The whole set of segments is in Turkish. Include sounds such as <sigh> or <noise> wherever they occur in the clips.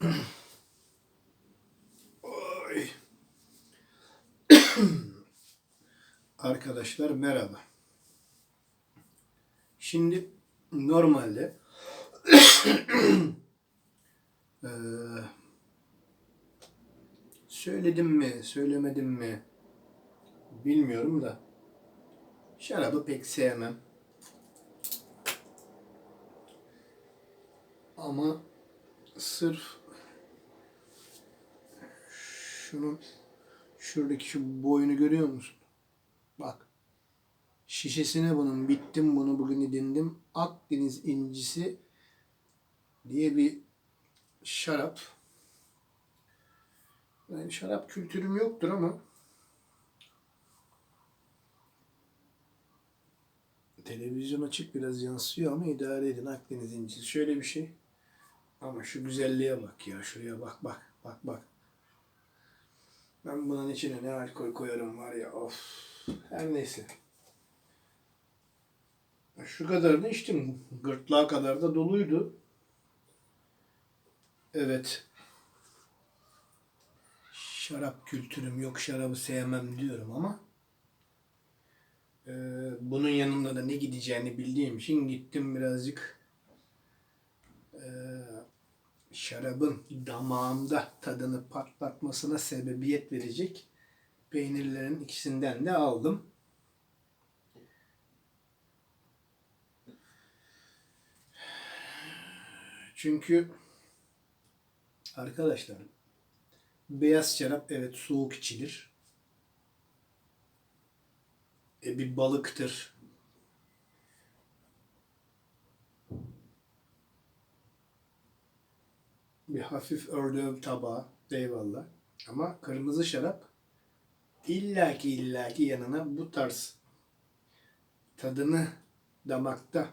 <coughs> Arkadaşlar merhaba. Şimdi normalde eee, <coughs> söyledim mi, söylemedim mi bilmiyorum da şarabı pek sevmem. Ama sırf şunun şuradaki şu boyunu görüyor musun? Bak. Şişesine bunun bittim bunu bugün edindim. Akdeniz incisi diye bir şarap. Yani şarap kültürüm yoktur ama televizyon açık biraz yansıyor ama idare edin Akdeniz incisi. Şöyle bir şey. Ama şu güzelliğe bak ya. Şuraya bak bak bak bak. Ben bunun içine ne alkol koyarım var ya of. Her neyse. Şu kadar da içtim. Gırtlağa kadar da doluydu. Evet. Şarap kültürüm yok, şarabı sevmem diyorum ama e, bunun yanında da ne gideceğini bildiğim için gittim birazcık e, şarabın damağımda tadını patlatmasına sebebiyet verecek peynirlerin ikisinden de aldım. Çünkü arkadaşlar beyaz şarap evet soğuk içilir. E, bir balıktır. Bir hafif ördöğüm tabağı eyvallah. Ama kırmızı şarap illaki illaki yanına bu tarz tadını damakta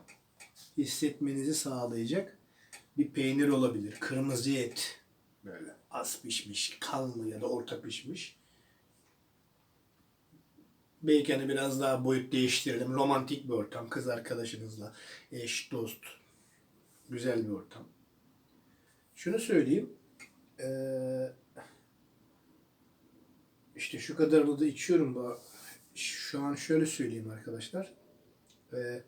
hissetmenizi sağlayacak bir peynir olabilir. Kırmızı et. Böyle az pişmiş, kalın ya da orta pişmiş. Belki hani biraz daha boyut değiştirelim. Romantik bir ortam. Kız arkadaşınızla, eş, dost. Güzel bir ortam. Şunu söyleyeyim. Ee, işte şu kadarını da içiyorum. Bu- Şu an şöyle söyleyeyim arkadaşlar. Ee,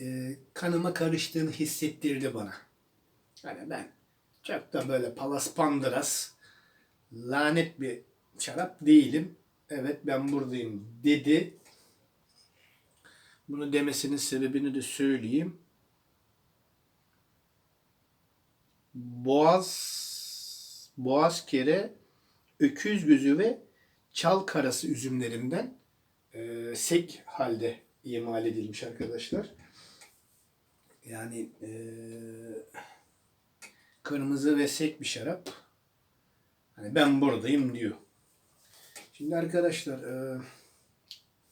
e, kanıma karıştığını hissettirdi bana. Hani ben çok da böyle palas pandıras lanet bir şarap değilim. Evet ben buradayım dedi. Bunu demesinin sebebini de söyleyeyim. Boğaz Boğaz kere öküz gözü ve çal karası üzümlerinden e, sek halde imal edilmiş arkadaşlar. Yani e, kırmızı ve sek bir şarap. Hani ben buradayım diyor. Şimdi arkadaşlar e,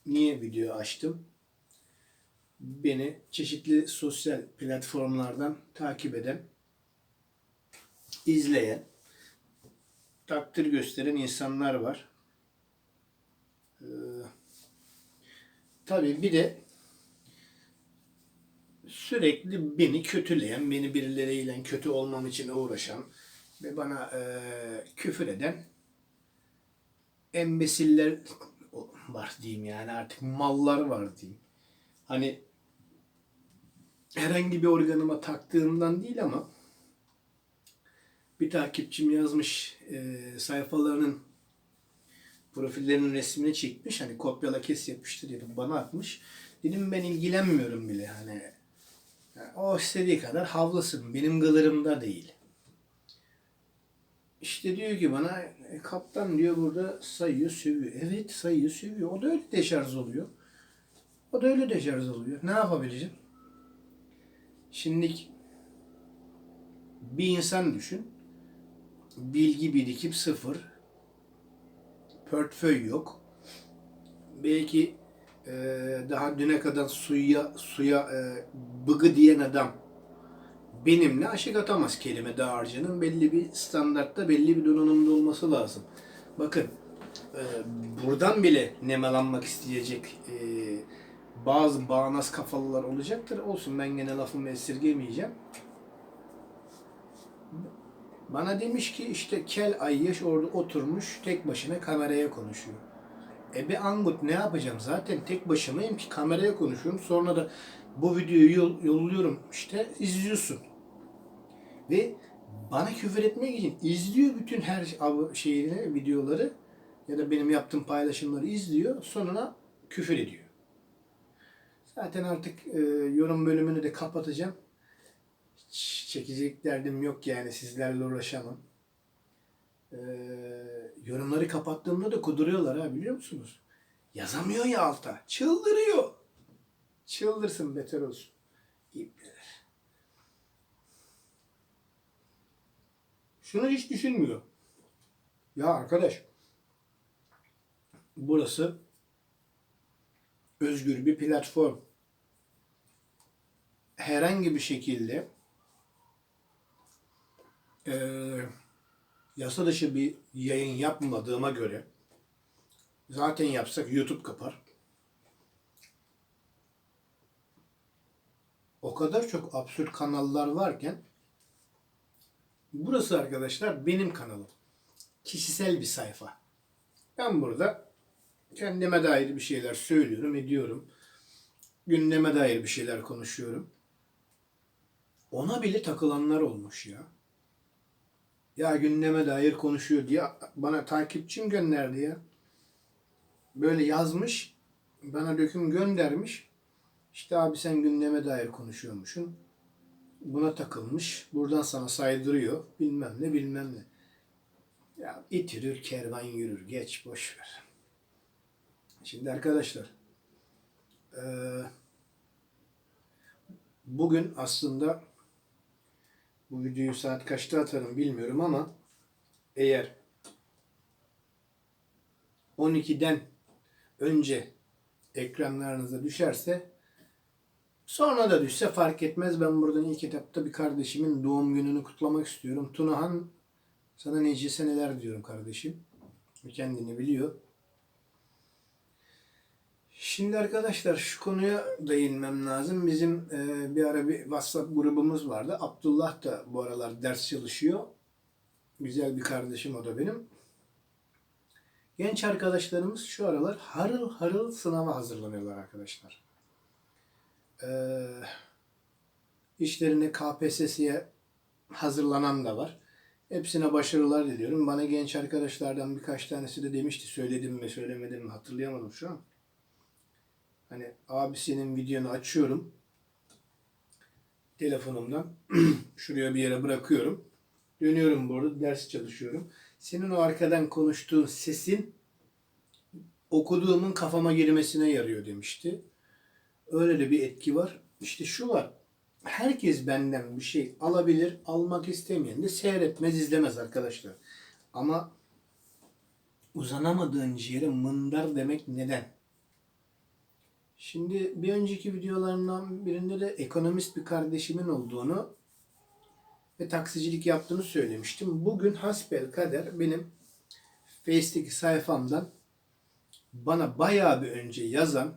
niye video açtım? Beni çeşitli sosyal platformlardan takip eden, izleyen, takdir gösteren insanlar var. Ee, tabii bir de sürekli beni kötüleyen, beni birileriyle kötü olmam için uğraşan ve bana e, küfür eden embesiller var diyeyim yani artık mallar var diyeyim. Hani herhangi bir organıma taktığımdan değil ama bir takipçim yazmış e, sayfalarının profillerinin resmini çekmiş. Hani kopyala kes yapıştır yapıp bana atmış. Dedim ben ilgilenmiyorum bile hani. O istediği kadar havlasın. Benim gılırımda değil. İşte diyor ki bana "E, kaptan diyor burada sayıyor sövüyor. Evet sayıyor sövüyor. O da öyle deşarj oluyor. O da öyle deşarj oluyor. Ne yapabileceğim? Şimdi bir insan düşün. Bilgi birikim sıfır. Portföy yok. Belki e, daha düne kadar suya suya e, bıgı diyen adam benimle aşık atamaz kelime dağarcığının belli bir standartta belli bir donanımda olması lazım. Bakın e, buradan bile nemalanmak isteyecek e, bazı bağnaz kafalılar olacaktır. Olsun ben gene lafımı esirgemeyeceğim. Bana demiş ki işte Kel Ayyaş orada oturmuş tek başına kameraya konuşuyor. E be Angut ne yapacağım? Zaten tek başımayım ki kameraya konuşuyorum. Sonra da bu videoyu yol- yolluyorum işte izliyorsun. Ve bana küfür etmek için izliyor bütün her şeyini, videoları ya da benim yaptığım paylaşımları izliyor. Sonuna küfür ediyor. Zaten artık e, yorum bölümünü de kapatacağım. Hiç çekecek derdim yok yani sizlerle uğraşamam. Ee, yorumları kapattığımda da kuduruyorlar ha biliyor musunuz? Yazamıyor ya alta. Çıldırıyor. Çıldırsın beter olsun. İbneler. Şunu hiç düşünmüyor. Ya arkadaş burası özgür bir platform. Herhangi bir şekilde eee yasa dışı bir yayın yapmadığıma göre zaten yapsak YouTube kapar. O kadar çok absürt kanallar varken burası arkadaşlar benim kanalım. Kişisel bir sayfa. Ben burada kendime dair bir şeyler söylüyorum, ediyorum. Gündeme dair bir şeyler konuşuyorum. Ona bile takılanlar olmuş ya ya gündeme dair konuşuyor diye bana takipçim gönderdi ya. Böyle yazmış, bana döküm göndermiş. İşte abi sen gündeme dair konuşuyormuşsun. Buna takılmış. Buradan sana saydırıyor. Bilmem ne bilmem ne. Ya it yürür, kervan yürür. Geç boş ver. Şimdi arkadaşlar eee, bugün aslında bu videoyu saat kaçta atarım bilmiyorum ama eğer 12'den önce ekranlarınıza düşerse sonra da düşse fark etmez. Ben buradan ilk etapta bir kardeşimin doğum gününü kutlamak istiyorum. Tunahan sana nice seneler diyorum kardeşim. Kendini biliyor. Şimdi arkadaşlar şu konuya değinmem lazım. Bizim e, bir ara bir WhatsApp grubumuz vardı. Abdullah da bu aralar ders çalışıyor. Güzel bir kardeşim o da benim. Genç arkadaşlarımız şu aralar harıl harıl sınava hazırlanıyorlar arkadaşlar. Ee, işlerine KPSS'ye hazırlanan da var. Hepsine başarılar diliyorum. Bana genç arkadaşlardan birkaç tanesi de demişti. Söyledim mi söylemedim mi hatırlayamadım şu an. Hani abi senin videonu açıyorum. Telefonumdan. <clears throat> Şuraya bir yere bırakıyorum. Dönüyorum burada ders çalışıyorum. Senin o arkadan konuştuğun sesin okuduğumun kafama girmesine yarıyor demişti. Öyle de bir etki var. İşte şu var. Herkes benden bir şey alabilir. Almak istemeyen de seyretmez, izlemez arkadaşlar. Ama uzanamadığın yere mındar demek neden? Şimdi bir önceki videolarımdan birinde de ekonomist bir kardeşimin olduğunu ve taksicilik yaptığını söylemiştim. Bugün hasbel kader benim Face'teki sayfamdan bana bayağı bir önce yazan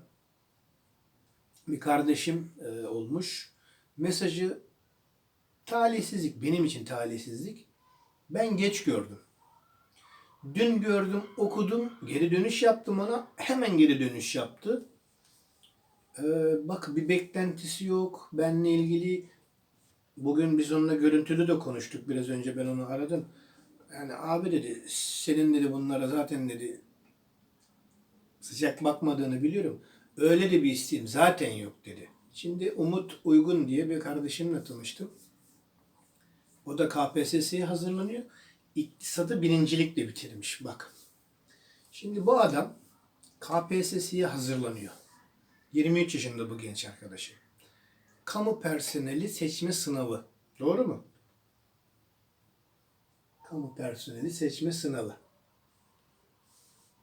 bir kardeşim e, olmuş. Mesajı talihsizlik, benim için talihsizlik. Ben geç gördüm. Dün gördüm, okudum, geri dönüş yaptım ona. Hemen geri dönüş yaptı. Ee, bak bir beklentisi yok. Benle ilgili bugün biz onunla görüntülü de konuştuk. Biraz önce ben onu aradım. Yani abi dedi senin dedi bunlara zaten dedi sıcak bakmadığını biliyorum. Öyle de bir isteğim zaten yok dedi. Şimdi Umut Uygun diye bir kardeşimle tanıştım. O da KPSS'ye hazırlanıyor. İktisadı birincilikle bitirmiş bak. Şimdi bu adam KPSS'ye hazırlanıyor. 23 yaşında bu genç arkadaşı. Kamu personeli seçme sınavı. Doğru mu? Kamu personeli seçme sınavı.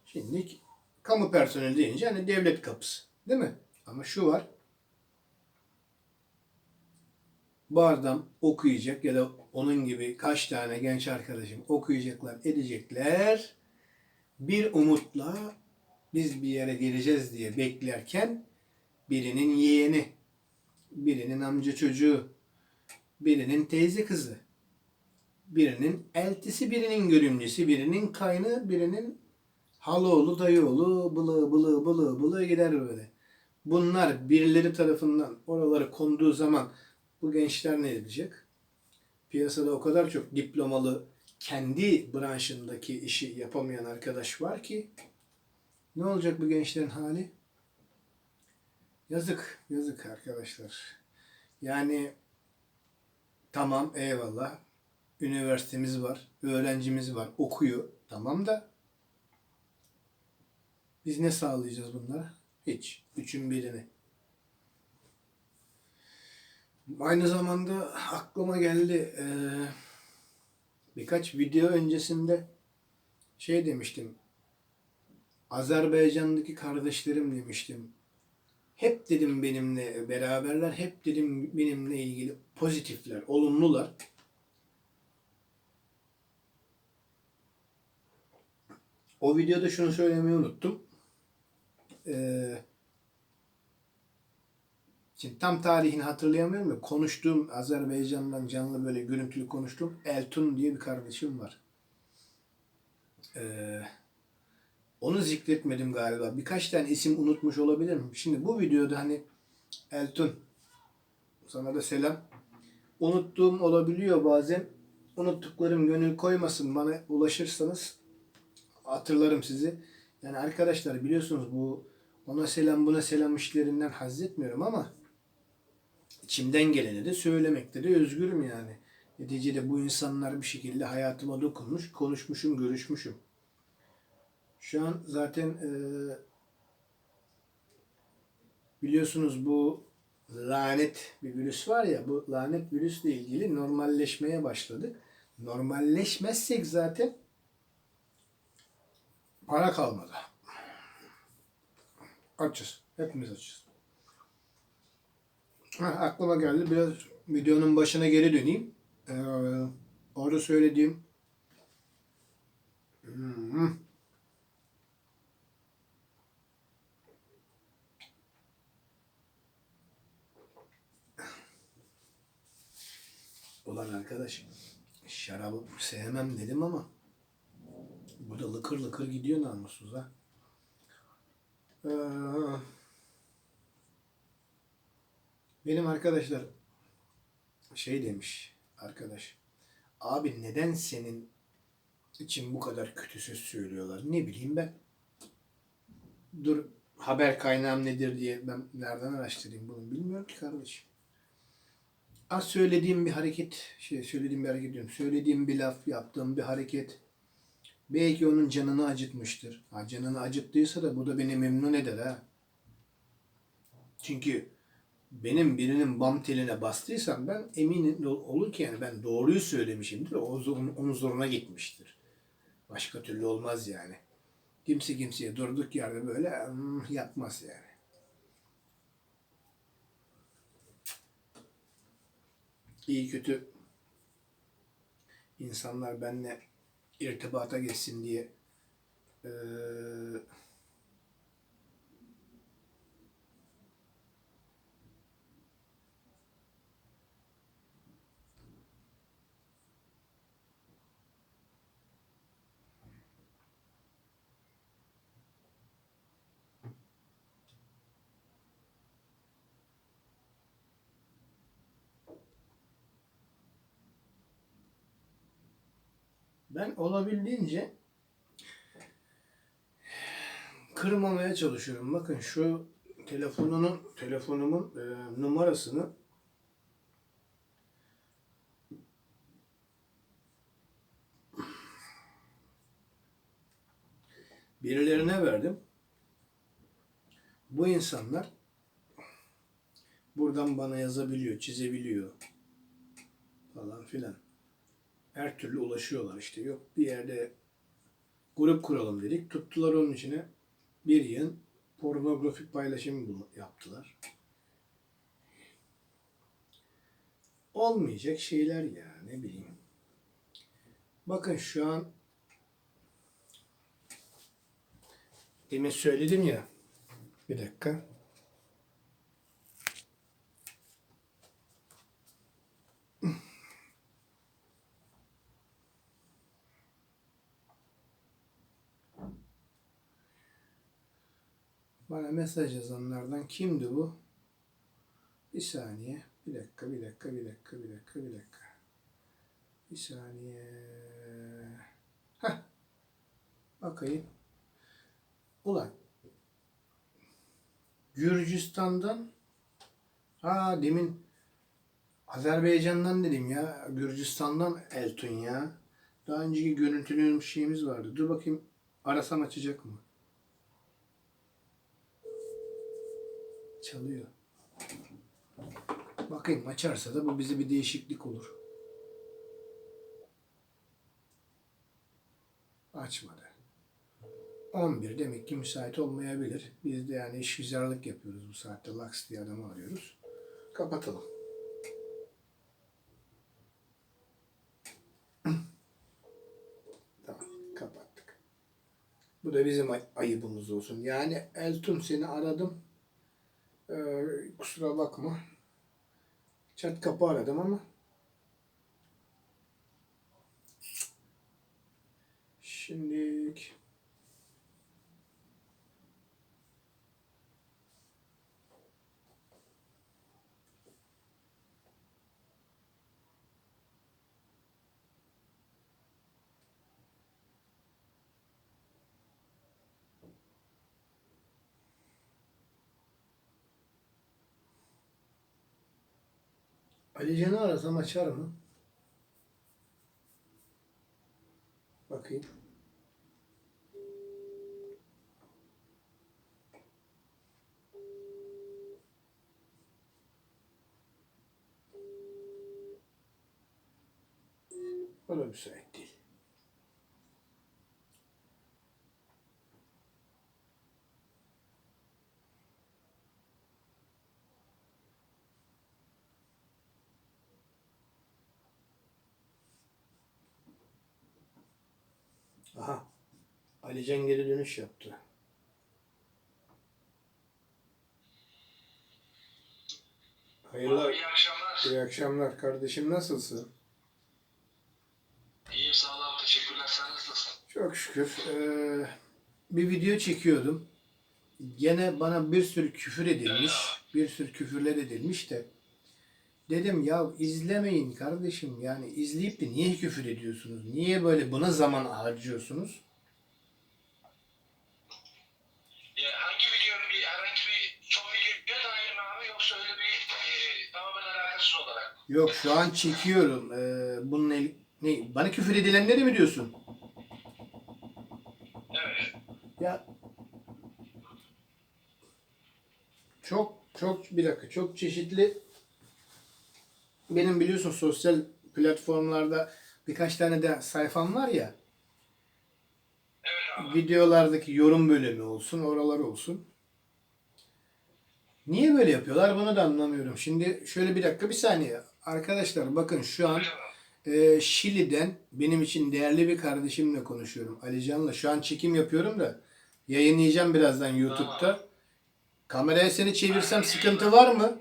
Şimdi kamu personeli deyince hani devlet kapısı. Değil mi? Ama şu var. Bu adam okuyacak ya da onun gibi kaç tane genç arkadaşım okuyacaklar, edecekler. bir umutla biz bir yere geleceğiz diye beklerken birinin yeğeni, birinin amca çocuğu, birinin teyze kızı, birinin eltisi, birinin görümcesi, birinin kaynı, birinin haloğlu, dayıoğlu, bılı bılı bılı bılı gider böyle. Bunlar birileri tarafından oralara konduğu zaman bu gençler ne edecek? Piyasada o kadar çok diplomalı kendi branşındaki işi yapamayan arkadaş var ki ne olacak bu gençlerin hali? Yazık, yazık arkadaşlar. Yani tamam eyvallah. Üniversitemiz var, öğrencimiz var, okuyor. Tamam da biz ne sağlayacağız bunlara? Hiç. Üçün birini. Aynı zamanda aklıma geldi. eee, birkaç video öncesinde şey demiştim. Azerbaycan'daki kardeşlerim demiştim. Hep dedim benimle beraberler, hep dedim benimle ilgili pozitifler, olumlular. O videoda şunu söylemeyi unuttum. Ee, şimdi tam tarihini hatırlayamıyorum ya konuştuğum Azerbaycan'dan canlı böyle görüntülü konuştuğum Eltun diye bir kardeşim var. Ee, onu zikretmedim galiba. Birkaç tane isim unutmuş olabilirim. Şimdi bu videoda hani Eltun sana da selam. Unuttuğum olabiliyor bazen. Unuttuklarım gönül koymasın. Bana ulaşırsanız hatırlarım sizi. Yani arkadaşlar biliyorsunuz bu ona selam buna selam işlerinden haz etmiyorum ama içimden geleni de söylemekte de özgürüm yani. Neticede bu insanlar bir şekilde hayatıma dokunmuş, konuşmuşum, görüşmüşüm. Şu an zaten eee, biliyorsunuz bu lanet bir virüs var ya bu lanet virüsle ilgili normalleşmeye başladık. Normalleşmezsek zaten para kalmadı. Açız. Hepimiz açız. Ha, aklıma geldi. Biraz videonun başına geri döneyim. Ee, orada söylediğim Hmm. Ulan arkadaş şarabı sevmem dedim ama bu da lıkır lıkır gidiyor namussuz ha. Ee, benim arkadaşlar şey demiş arkadaş. Abi neden senin için bu kadar kötü söz söylüyorlar? Ne bileyim ben. Dur haber kaynağım nedir diye ben nereden araştırayım bunu bilmiyorum ki kardeşim. Az söylediğim bir hareket, şey söylediğim bir hareket diyorum. Söylediğim bir laf, yaptığım bir hareket belki onun canını acıtmıştır. Ha, canını acıttıysa da bu da beni memnun eder ha. Çünkü benim birinin bam teline bastıysam ben eminim ol- olur ki yani ben doğruyu söylemişimdir. O onun zoruna gitmiştir. Başka türlü olmaz yani. Kimse kimseye durduk yerde böyle "Hmm," yapmaz yani. İyi kötü insanlar benimle irtibata geçsin diye eee, ben olabildiğince kırmamaya çalışıyorum. Bakın şu telefonunun telefonumun eee, numarasını birilerine verdim. Bu insanlar buradan bana yazabiliyor, çizebiliyor falan filan. Her türlü ulaşıyorlar işte. Yok bir yerde grup kuralım dedik. Tuttular onun içine bir yığın pornografik paylaşım yaptılar. Olmayacak şeyler ya ne bileyim. Bakın şu an Demin söyledim ya. Bir dakika. Bana mesaj yazanlardan kimdi bu? Bir saniye. Bir dakika, bir dakika, bir dakika, bir dakika, bir dakika. Bir saniye. Heh. Bakayım. Ulan. Gürcistan'dan ha demin Azerbaycan'dan dedim ya. Gürcistan'dan Eltun ya. Daha önceki görüntülü şeyimiz vardı. Dur bakayım arasam açacak mı? Çalıyor. Bakayım açarsa da bu bize bir değişiklik olur. Açmadı. 11 demek ki müsait olmayabilir. Biz de yani işgüzarlık yapıyoruz bu saatte. Laks diye adamı arıyoruz. Kapatalım. tamam kapattık. Bu da bizim ay- ayıbımız olsun. Yani Eltun seni aradım. Ee, kusura bakma. Çat kapı aradım ama Alican'ı arasam açar mı? Bakayım. Da müsait değil. Aha. Alican geri dönüş yaptı. Hayırlı, İyi akşamlar. iyi akşamlar kardeşim nasılsın? İyiyim sağ ol abi. Teşekkürler. Sen nasılsın? Çok şükür. Ee, bir video çekiyordum. Gene bana bir sürü küfür edilmiş. Bir sürü küfürler edilmiş de. Dedim ya izlemeyin kardeşim. Yani izleyip de niye küfür ediyorsunuz? Niye böyle buna zaman harcıyorsunuz? Ya, hangi video? Bir, herhangi bir çok video dair mi abi yoksa öyle bir e, tamamen alakasız olarak? Yok şu an çekiyorum. Ee, bunun el- ne? Bana küfür edilenleri mi diyorsun? Evet. Ya çok çok bir dakika çok çeşitli benim biliyorsun sosyal platformlarda birkaç tane de sayfam var ya Evet videolardaki yorum bölümü olsun oralar olsun. Niye böyle yapıyorlar bunu da anlamıyorum. Şimdi şöyle bir dakika bir saniye. Arkadaşlar bakın şu an e, Şili'den benim için değerli bir kardeşimle konuşuyorum. Alican'la. Şu an çekim yapıyorum da yayınlayacağım birazdan YouTube'da. Kameraya seni çevirsem sıkıntı var mı?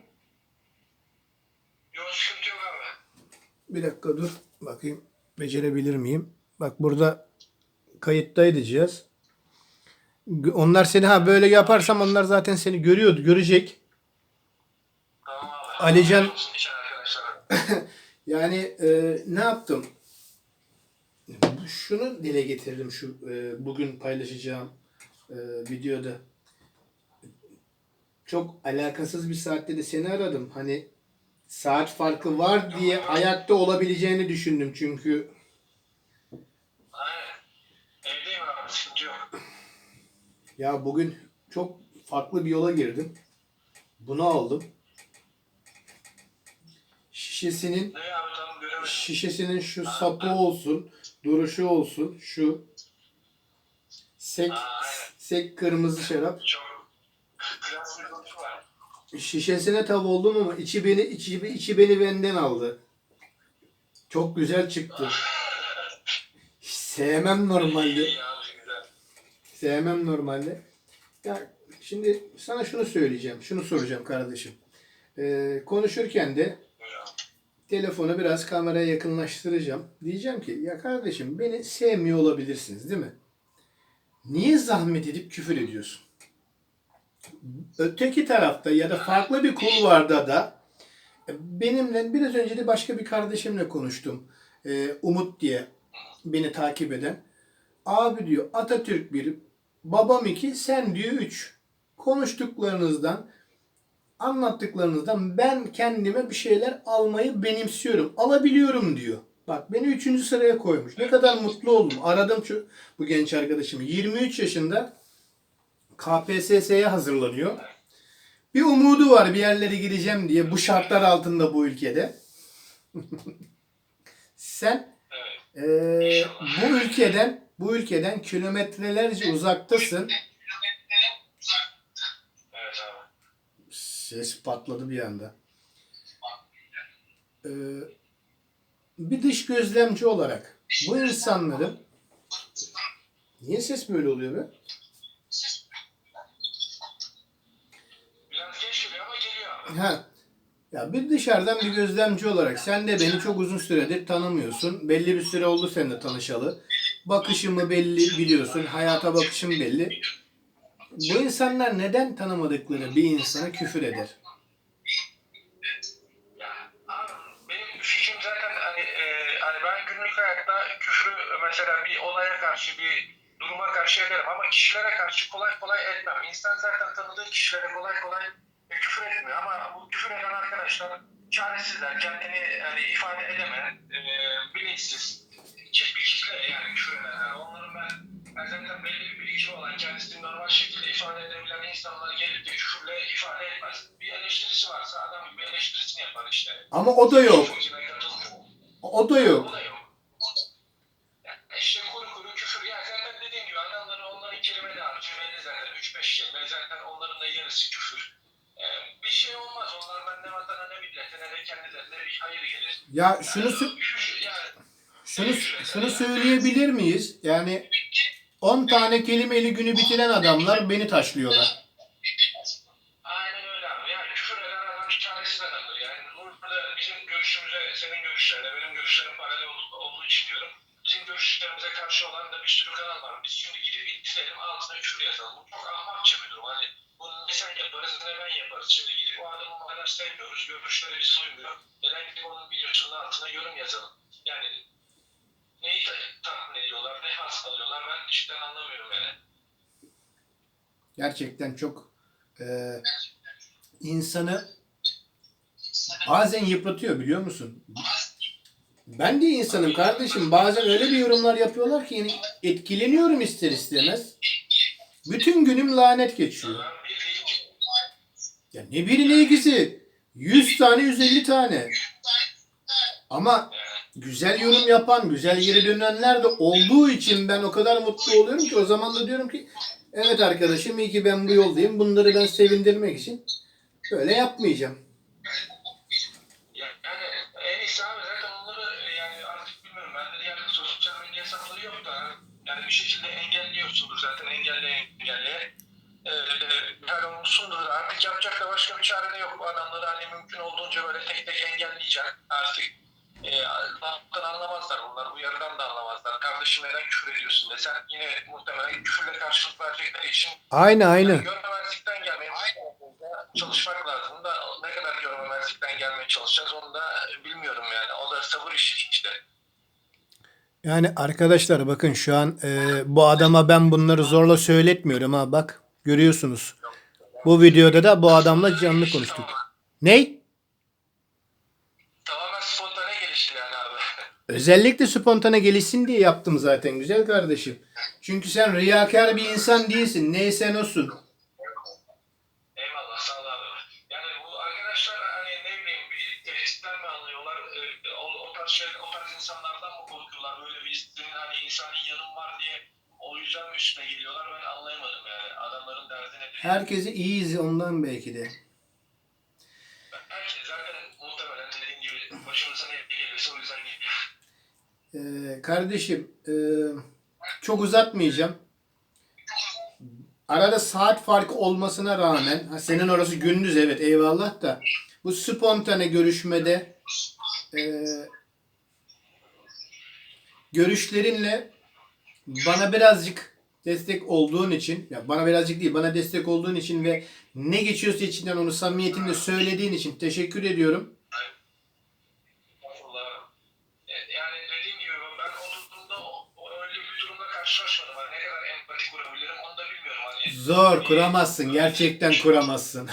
Yok sıkıntı yok abi. Bir dakika dur. Bakayım becerebilir miyim? Bak burada kayıttaydı cihaz. Onlar seni ha böyle yaparsam onlar zaten seni görüyordu, görecek. Tamam abi. Alican-. <laughs> Yani e, ne yaptım? Şunu dile getirdim şu e, bugün paylaşacağım e, videoda. Çok alakasız bir saatte de seni aradım. Hani saat farkı var diye ayakta olabileceğini düşündüm çünkü Aynen. Evdeyim abi. Sıkıntı yok. ya bugün çok farklı bir yola girdim. Bunu aldım. Şişesinin Ne abi tam göremedim. şişesinin şu sapı olsun, duruşu olsun, şu sek sek kırmızı şarap. Çok klas bir görüntü var. Şişesine tav oldum ama içi beni içi, içi beni benden aldı. Çok güzel çıktı. Sevmem normalde. Sevmem normalde. Ya şimdi sana şunu söyleyeceğim, şunu soracağım kardeşim. Ee, konuşurken de telefonu biraz kameraya yakınlaştıracağım. Diyeceğim ki ya kardeşim beni sevmiyor olabilirsiniz değil mi? Niye zahmet edip küfür ediyorsun? Öteki tarafta ya da farklı bir kulvarda da e, benimle biraz önce de başka bir kardeşimle konuştum. Ee, Umut diye beni takip eden. Abi diyor Atatürk bir, babam iki, sen diyor üç. Konuştuklarınızdan, anlattıklarınızdan ben kendime bir şeyler almayı benimsiyorum. Alabiliyorum diyor. Bak beni üçüncü sıraya koymuş. Ne kadar mutlu oldum. Aradım şu bu genç arkadaşımı. 23 yaşında KPSS'ye hazırlanıyor. Bir umudu var bir yerlere gireceğim diye bu şartlar altında bu ülkede. <laughs> Sen eee, bu ülkeden bu ülkeden kilometrelerce uzaktasın. Ses patladı bir anda. Ee, bir dış gözlemci olarak bu insanların niye ses böyle oluyor be? Biraz geç geliyor ama geliyor abi. Ha. Ya bir dışarıdan bir gözlemci olarak sen de beni çok uzun süredir tanımıyorsun. Belli bir süre oldu seninle tanışalı. Bakışımı belli biliyorsun. Hayata bakışım belli. Bu insanlar neden tanımadıkları bir insana küfür eder? Benim fikrim zaten hani e, hani ben günlük hayatta küfrü mesela bir olaya karşı bir duruma karşı ederim ama kişilere karşı kolay kolay etmem. İnsan zaten tanıdığı kişilere kolay kolay e, küfür etmiyor ama bu küfür eden arkadaşlar çaresizler, kendini hani ifade edemeyen, e, bilinçsiz, hiçbir kitle yani küfür edenler. Onların ben, ben zaten belli bir birikimi olan, kendisini normal şekilde ifade edebilen insanlar gelip de küfürle ifade etmez. Bir eleştirisi varsa adam gibi eleştirisini yapar işte. Ama o da yok. O da yok. O da yok. Yani işte kuru kuru küfür. Ya zaten dediğim gibi adamların onların kelime dağarcığı belli zaten. 3-5 kelime. Zaten onların da yarısı küfür. Ee, bir şey olmaz. Onlardan ne vatana ne millete ne kendilerine bir hayır gelir. Ya şunu sö- şunu şunu söyleyebilir miyiz? Yani 10 tane kelimeyle günü bitiren adamlar beni taşlıyorlar. Gerçekten çok e, insanı bazen yıpratıyor biliyor musun? Ben de insanım kardeşim. Bazen öyle bir yorumlar yapıyorlar ki yani etkileniyorum ister istemez. Bütün günüm lanet geçiyor. Bir Ya ne biri ne ikisi? 100 tane 150 tane. Ama güzel yorum yapan, güzel geri dönenler de olduğu için ben o kadar mutlu oluyorum ki o zaman da diyorum ki evet arkadaşım iyi ki ben bu yoldayım. Bunları ben sevindirmek için böyle yapmayacağım. Bir şekilde engelliyorsundur zaten engelleye engelleye. Ee, yani artık yapacak da başka bir çare de yok. Bu adamları hani mümkün olduğunca böyle tek tek engelleyeceksin artık. E, laftan anlamazlar bunlar. Bu yarıdan da anlamazlar. Kardeşim neden küfür ediyorsun desen yine muhtemelen küfürle karşılık verecekleri için Aynı aynı. Görmemezlikten gelmeye çalışmak lazım da ne kadar görmemezlikten gelmeye çalışacağız onu da bilmiyorum yani. O da sabır işi işte. Yani arkadaşlar bakın şu an e, bu adama ben bunları zorla söyletmiyorum ha bak görüyorsunuz. Bu videoda da bu adamla canlı konuştuk. Ney? Tamamen spontane gelişti yani abi. Özellikle spontane gelişsin diye yaptım zaten güzel kardeşim. Çünkü sen riyakar bir insan değilsin. Neysen olsun. Eyvallah sağ ol abi. Yani bu arkadaşlar hani ne bileyim bir tehditten mi anlıyorlar? Ee, o, o tarz şey, o tarz insanlardan mı korkuyorlar? Böyle bir senin hani insani yanım var diye o yüzden mi üstüne geliyorlar? Ben anlayamadım yani. Adamların derdi nedir? Herkesi iyiyiz ondan belki de. Herkes zaten muhtemelen dediğin gibi başımıza ne geliyorsa o yüzden geliyor. Ee, kardeşim e, çok uzatmayacağım. arada saat farkı olmasına rağmen senin orası gündüz evet eyvallah da bu spontane görüşmede e, görüşlerinle bana birazcık destek olduğun için ya bana birazcık değil bana destek olduğun için ve ne geçiyorsa içinden onu samimiyetinle söylediğin için teşekkür ediyorum. Zor kuramazsın gerçekten kuramazsın. <laughs>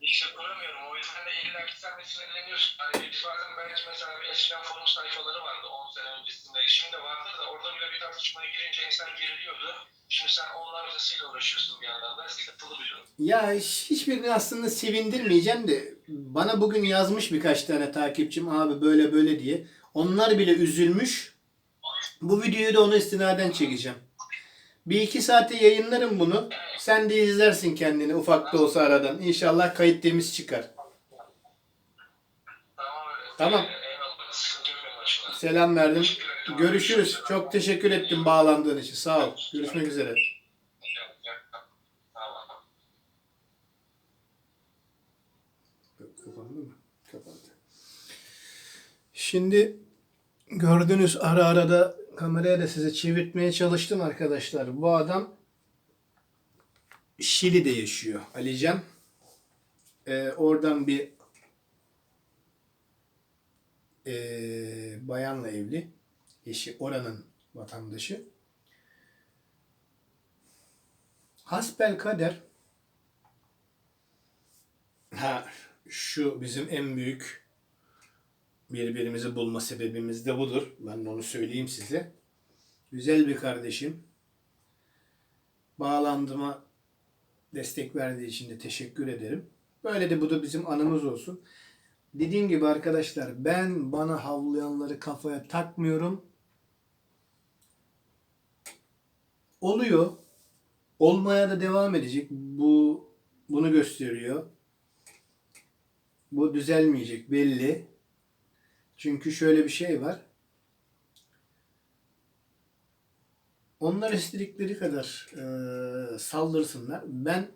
İşte kuramıyorum. O yüzden de illa ki sen de sinirleniyorsun. Hani biz bazen belki mesela eskiden forum sayfaları vardı 10 sene öncesinde. Şimdi vardır da orada bile bir tartışmaya girince insan geriliyordu. Şimdi sen onlarcasıyla uğraşıyorsun bir yandan da sıkıntılı bir durum. Ya hiç- hiçbirini aslında sevindirmeyeceğim de bana bugün yazmış birkaç tane takipçim abi böyle böyle diye. Onlar bile üzülmüş. Bu videoyu da ona istinaden çekeceğim. Bir iki saate yayınlarım bunu. Sen de izlersin kendini ufak da olsa aradan. İnşallah kayıt temiz çıkar. Tamam. Selam verdim. Görüşürüz. Çok teşekkür ettim bağlandığın için. Sağ ol. Görüşmek üzere. Şimdi gördüğünüz ara ara da kameraya da size çevirtmeye çalıştım arkadaşlar. Bu adam Şili'de yaşıyor. Alican. Ee, oradan bir ee, bayanla evli. Eşi oranın vatandaşı. Hasbel kader Ha, şu bizim en büyük birbirimizi bulma sebebimiz de budur. Ben de onu söyleyeyim size. Güzel bir kardeşim. Bağlandığıma destek verdiği için de teşekkür ederim. Böyle de bu da bizim anımız olsun. Dediğim gibi arkadaşlar ben bana havlayanları kafaya takmıyorum. Oluyor. Olmaya da devam edecek. Bu bunu gösteriyor. Bu düzelmeyecek belli. Çünkü şöyle bir şey var. Onlar istedikleri kadar eee, saldırsınlar. Ben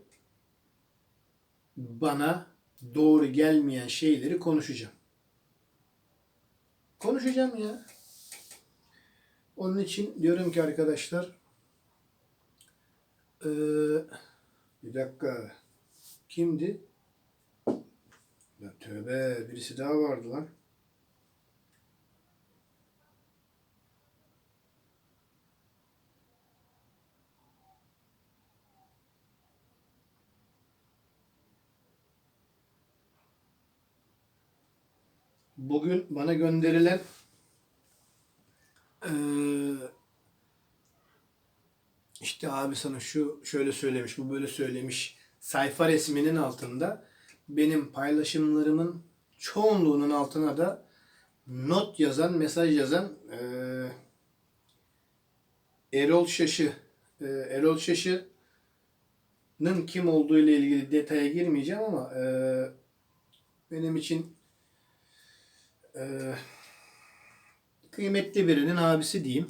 bana doğru gelmeyen şeyleri konuşacağım. Konuşacağım ya. Onun için diyorum ki arkadaşlar eee, bir dakika kimdi? Ya tövbe birisi daha vardı lan. Bugün bana gönderilen işte abi sana şu şöyle söylemiş, bu böyle söylemiş sayfa resminin altında benim paylaşımlarımın çoğunluğunun altına da not yazan, mesaj yazan Erol Şaşı. Eee, Erol Şaşı'nın kim olduğu ile ilgili detaya girmeyeceğim ama eee, benim için eee, kıymetli birinin abisi diyeyim.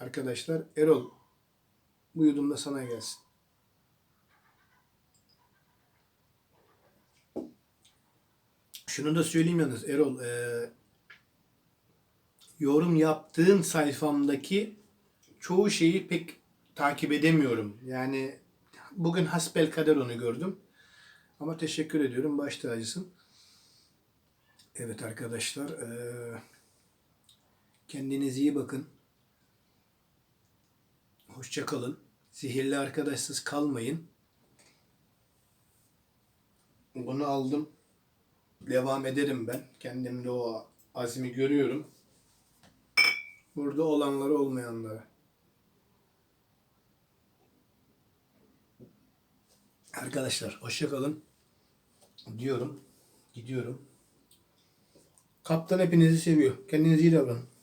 Arkadaşlar Erol bu yudum da sana gelsin. Şunu da söyleyeyim yalnız Erol eee, yorum yaptığın sayfamdaki çoğu şeyi pek takip edemiyorum. Yani bugün hasbel kader onu gördüm. Ama teşekkür ediyorum. Baş tacısın. Evet arkadaşlar. kendinize iyi bakın. Hoşça kalın. Sihirli arkadaşsız kalmayın. Bunu aldım. Devam ederim ben. Kendimde o azmi görüyorum. Burada olanları olmayanları. Arkadaşlar hoşça kalın diyorum. Gidiyorum. Kaptan hepinizi seviyor. Kendinize iyi davranın.